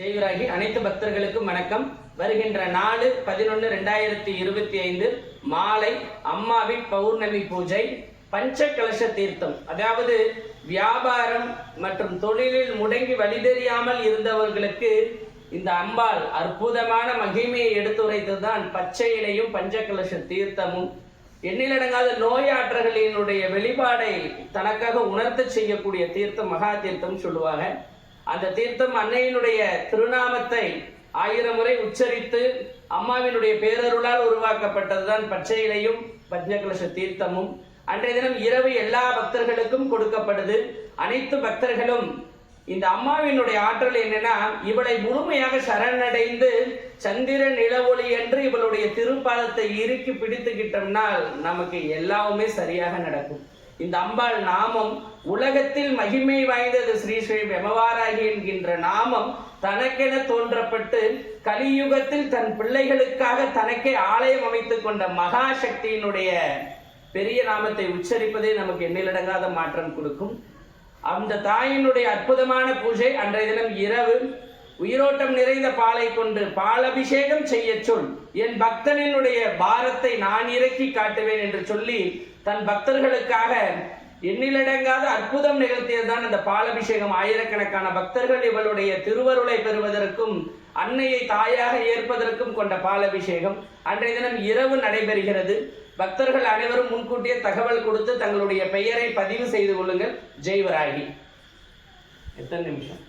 ஜெய்வராகி அனைத்து பக்தர்களுக்கும் வணக்கம். வருகின்ற நாலு பதினொன்று ரெண்டாயிரத்தி இருபத்தி ஐந்து மாலை அம்மாவின் பௌர்ணமி பூஜை பஞ்ச கலச தீர்த்தம். அதாவது வியாபாரம் மற்றும் தொழிலில் முடங்கி வழிதெரியாமல் இருந்தவர்களுக்கு இந்த அம்பாள் அற்புதமான மகிமையை எடுத்துரைத்ததுதான் பச்சை இலையும் பஞ்ச கலச தீர்த்தமும். எண்ணிலடங்காத நோயாற்றர்களினுடைய வெளிப்பாடை தனக்காக உணர்த்து செய்யக்கூடிய தீர்த்தம் மகா தீர்த்தம் சொல்லுவாங்க. அந்த தீர்த்தம் அன்னையினுடைய திருநாமத்தை ஆயிரம் முறை உச்சரித்து அம்மாவினுடைய பேரருளால் உருவாக்கப்பட்டதுதான் பச்சை இலையும் பஞ்சகலச தீர்த்தமும். அன்றைய தினம் இரவு எல்லா பக்தர்களுக்கும் கொடுக்கப்படுது. அனைத்து பக்தர்களும் இந்த அம்மாவினுடைய ஆற்றல் என்னன்னா இவளை முழுமையாக சரணடைந்து சந்திர நிலவொளி என்று இவளுடைய திருப்பாதத்தை இறுக்கி பிடித்துக்கிட்டோம்னால் நமக்கு எல்லாமே சரியாக நடக்கும். இந்த அம்பாள் நாமம் உலகத்தில் மகிமை வாய்ந்தது ஸ்ரீ ஸ்ரீ வெமவாராகி என்கின்ற நாமம் தனக்கென தோன்றப்பட்டு கலியுகத்தில் தன் பிள்ளைகளுக்காக தனக்கே ஆலயம் அமைத்துக் கொண்ட மகா சக்தியினுடைய பெரிய நாமத்தை உச்சரிப்பதே நமக்கு எண்ணிலடங்காத மாற்றம் கொடுக்கும். அந்த தாயினுடைய அற்புதமான பூஜை அன்றைய தினம் இரவு உயிரோட்டம் நிறைந்த பாலை கொண்டு பாலபிஷேகம் செய்ய சொல். என் பக்தனினுடைய பாரத்தை நான் இறக்கி காட்டுவேன் என்று சொல்லி தன் பக்தர்களுக்காக எண்ணிலடங்காத அற்புதம் நிகழ்த்தியதுதான் அந்த பாலபிஷேகம். ஆயிரக்கணக்கான பக்தர்கள் இவளுடைய திருவருளை பெறுவதற்கும் அன்னையை தாயாக ஏற்பதற்கும் கொண்ட பாலபிஷேகம். அன்றைய தினம் இரவு நடைபெறுகிறது. பக்தர்கள் அனைவரும் முன்கூட்டியே தகவல் கொடுத்து தங்களுடைய பெயரை பதிவு செய்து கொள்ளுங்கள். ஜெய்வராகி எத்தனை நிமிஷம்?